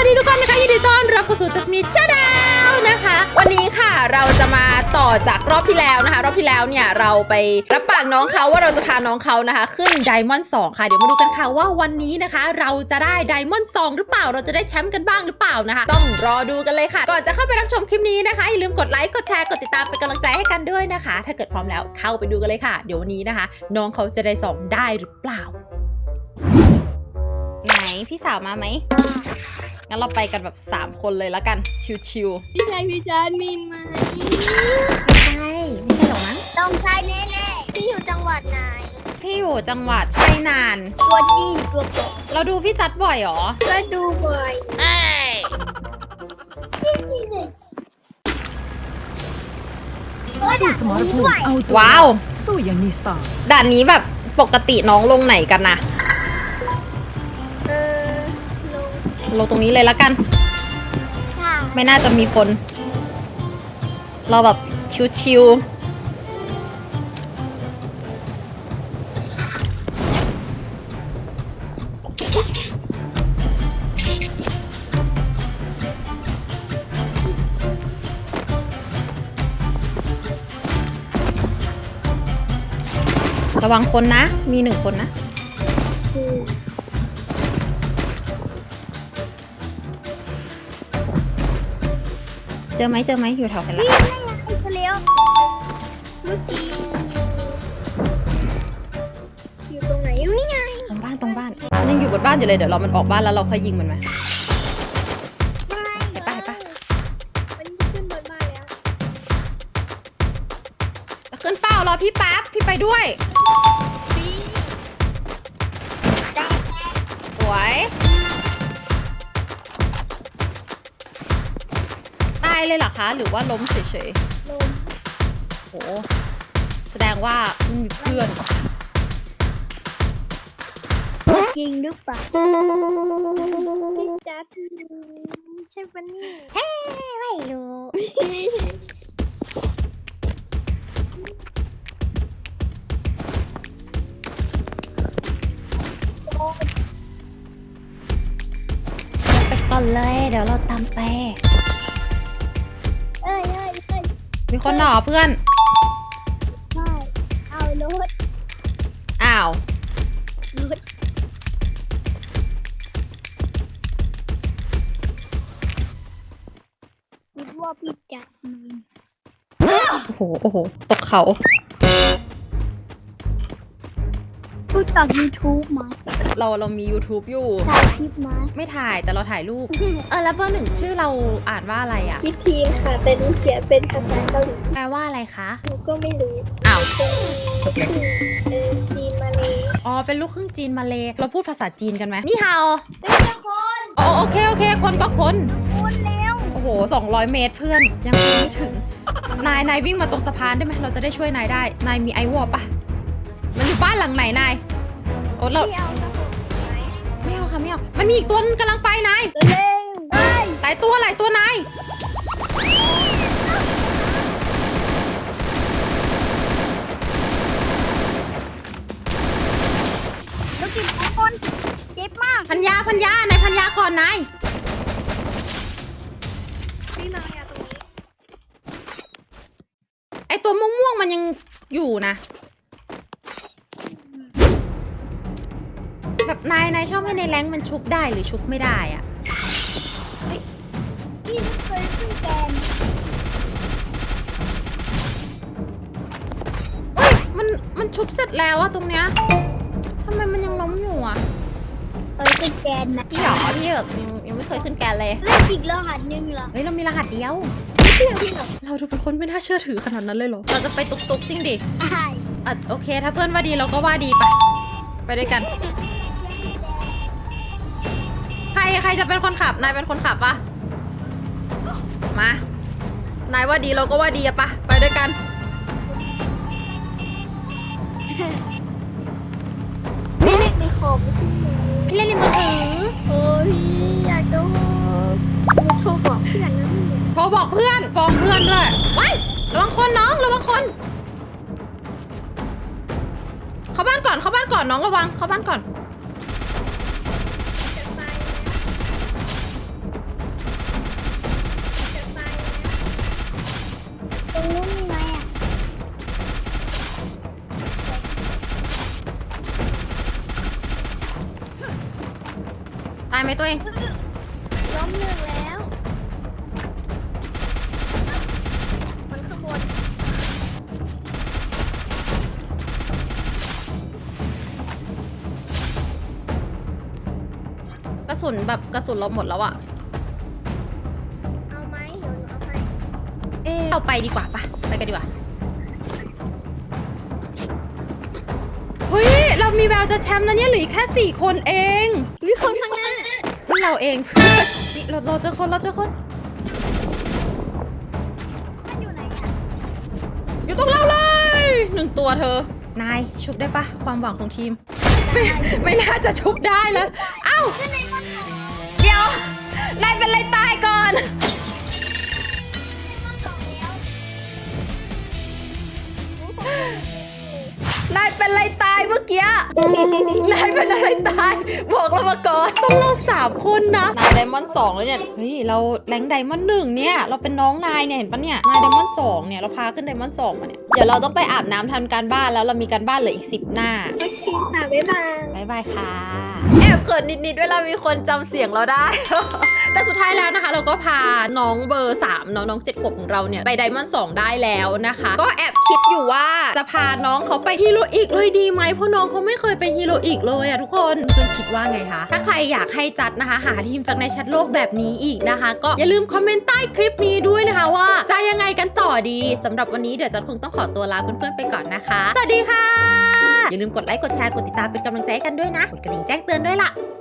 วัสดีทุกคนนะคะยินดีต้อนรับเข้าสู่จัสมินชาแนลนะคะ วันนี้ค่ะเราจะมาต่อจากรอบที่แล้วนะคะ รอบที่แล้วเนี่ยเราไปรับปากน้องเขาว่าเราจะพาน้องเขานะคะ ขึ้นไดมอนด์สค่ะเดี๋ยวมาดูกันค่ะว่าวันนี้นะคะ เราจะได้ไดมอนด์สหรือเปล่าเราจะได้แชมป์กันบ้างหรือเปล่านะคะ ต้องรอดูกันเลยค่ะ ก่อนจะเข้าไปรับชมคลิปนี้นะคะอย่าลืมกดไลค์กดแชร์กดติดตามเป็นกำลังใจให้กันด้วยนะคะ ถ้าเกิดพร้อมแล้วเข้าไปดูกันเลยค่ะ เดี๋ยววันนี้นะคะ น้องเขาจะได้สองได้หรือเปล่า ไหนพี่สาวมาไหม งั้นเราไปกันแบบ 3 คนเลยแล้วกัน ชิวพี่ชายพี่จานมินไหมๆไม่ใช่ ไม่ใช่หรอกมั้งต้องใช่แน่ๆพี่อยู่จังหวัดไหน พี่อยู่จังหวัดชัยนาน ตัวจริงตัวปลอมเราดูพี่จัดบ่อยเหรอ ก็ดูบ่อยสู้สมรภูมิเอาตัวว้าว สู้อย่างมีสไตล์ด่านนี้แบบปกติน้องลงไหนกันนะ งลงตรงนี้เลยแล้วกัน ค่ะไม่น่าจะมีคน เราแบบชิวๆระวังคนนะ มีหนึ่งคนนะ เจอไหมเจอไหมอยู่แถวไหนละนี่ไงไอ้คนเลี้ยวเมื่อกี้อยู่ตรงไหนอยู่นี่ไงตรงบ้านตรงบ้านมันยังอยู่บนบ้านอยู่เลยเดี๋ยวเรามันออกบ้านแล้วเราค่อยยิงมันไหม ไปปะไปปะมันขึ้นบนบ้านแล้วขึ้นเป้ารอพี่ป๊าบพี่ไปด้วย เลยเหรอคะ หรือว่าล้มเฉยลมๆโหแสดงว่าไม่มีเพื่อนจริงหรือเปล่าพี่จัดใช่ปะเนี่ยเฮ้ไม่รู้ไปก่อนเลย เดี๋ยวเราตามไป มีคนหนอเพื่อน ใช่เอารถอ้าว รถคิดว่าพี่จัดมันโอ้โห โอ้โห ตกเขา รู้จักยูทูบไหมเราเรามี YouTube อยู่ ถ่ายคลิปไหมไม่ถ่ายแต่เราถ่ายรูป เออแล้วเบอร์หนึ่งชื่อเราอ่านว่าอะไรอะคิดทีมค่ะ เป็นเขียนเป็นภาษาเกาหลีแปลว่าอะไรคะหนูก็ไม่รู้อ้าวเป็นเออจีนมาเลยอ๋อเป็นลูกครึ่งจีนมาเลยเราพูดภาษาจีนกันไหมนี่ฮาวเป็นเจ้าคนอ๋อโอเคโอเค คนก็คน คนแล้วโอ้โห 200 เมตรเพื่อนยังไปไม่ถึง นายนายวิ่งมาตรงสะพานได้ไหมเราจะได้ช่วยนายได้ นายมีไอวอลปะ มันอยู่บ้านหลังไหนนายโอ้เราพี่เอาสักไหนไม่เอาค่ะไม่เอามันมีอีกตัวนึงกำลังไปนายเร็วเอ้ยหลายตัวหลายตัวนายแล้วกินทุกคนเจ็บมากพัญญาพัญญานายพัญญาก่อนนายพี่มาอย่าตรงนี้ไอตัวม่วงๆมันยังอยู่นะ แบบนายนายชอบให้ในแรงค์มันชุบได้หรือชุบไม่ได้อะพี่ไม่เคยขึ้นแกนเอ้ยมันมันชุบเสร็จแล้วอะตรงเนี้ยทำไมมันยังล้มอยู่อะเคยขึ้นแกนนะพี่หรอพี่เอกยังยังไม่เคยขึ้นแกนเลยเล่นอีกรหัสหนึ่งเหรอเฮ้ยเรามีรหัสเดียว ไม่เชื่อพี่เหรอเราดูเป็นคนไม่น่าเชื่อถือขนาดนั้นเลยเหรอเราจะไปตุกตุกๆจริงดิ ใช่ อะโอเค ถ้าเพื่อนว่าดีเราก็ว่าดีไป ไปด้วยกันใคร ใครจะเป็นคนขับ นายเป็นคนขับปะมา นายว่าดีเราก็ว่าดีอะปะไปด้วยกันพี่เล่นในคอมใช่ไหมพี่เล่นในมือถือโอ้ยอยากจะมาโทรบอกเพื่อนนะพี่โทรบอกเพื่อนฟ้องเพื่อนด้วยว้ายระวังคนน้องระวังคน เข้าบ้านก่อนเข้าบ้านก่อนน้องระวังเข้าบ้านก่อน ไหมตัวเองล้มหนึ่งแล้ว มันข้างบนกระสุนแบบกระสุนเราหมดแล้วอะเอาไหมเดี๋ยวหนูเอาให้เอ๊ะเอาไปดีกว่าปะไปกันดีกว่าเฮ้ยเรามีแววจะแชมป์นะเนี่ยเหลืออกแค่สี่คนเองวิคนข้าง หน้านเราเองนี่เราเราเจอคนเราเจอคน มันอยู่ไหนอะอยู่ตรงเราเลยหนึ่งตัวเธอ นายชุบได้ปะความหวังของทีม ไม่ไม่น่าจะชุบได้แล้วเอ้าเดี๋ยวนายเป็นไรตายก่อนนายเป็นไรตาย เมื่อกี้นายเป็นอะไรตาย บอกเรามาก่อนต้องเราสามคนนะนายไดมอนด์สองแล้วเนี่ยเฮ้ยเราแรงไดมอนด์หนึ่งเนี่ยเราเป็นน้องนายเนี่ยเห็นปะเนี่ยนายไดมอนด์สองเนี่ยเราพาขึ้นไดมอนด์สองมาเนี่ยเดี๋ยวเราต้องไปอาบน้ำทำการบ้านแล้วเรามีการบ้านเหลืออีกสิบหน้าโอเคค่ะบ๊ายบายบายบายค่ะแอบเขินนิดๆเวลามีคนจำเสียงเราได้ แต่สุดท้ายแล้วนะคะ เราก็พาน้องเบอร์ 3 น้องน้องเจ็ดขวบของเราเนี่ยไปไดมอนด์สได้แล้วนะคะ ก็แอบคิดอยู่ว่าจะพาน้องเขาไปฮีโร่อีกเลยดีไหมเพราะน้องเขาไม่เคยไปฮีโร่อีกเลยอะทุกคนเพื่อนคิดว่าไงคะถ้าใครอยากให้จัดนะคะ หาทีมจากในแชทโลกแบบนี้อีกนะคะ ก็อย่าลืมคอมเมนต์ใต้คลิปนี้ด้วยนะคะ ว่าจะยังไงกันต่อดีสำหรับวันนี้เดี๋ยวจัดคงต้องขอตัวลาเพื่อนๆไปก่อนนะคะสวัสดีค่ะอย่าลืมกดไลค์กดแชร์กดติดตามเป็นกำลังใจกันด้วยนะกดกระดิ่งแจ้งเตือนด้วยล่ะ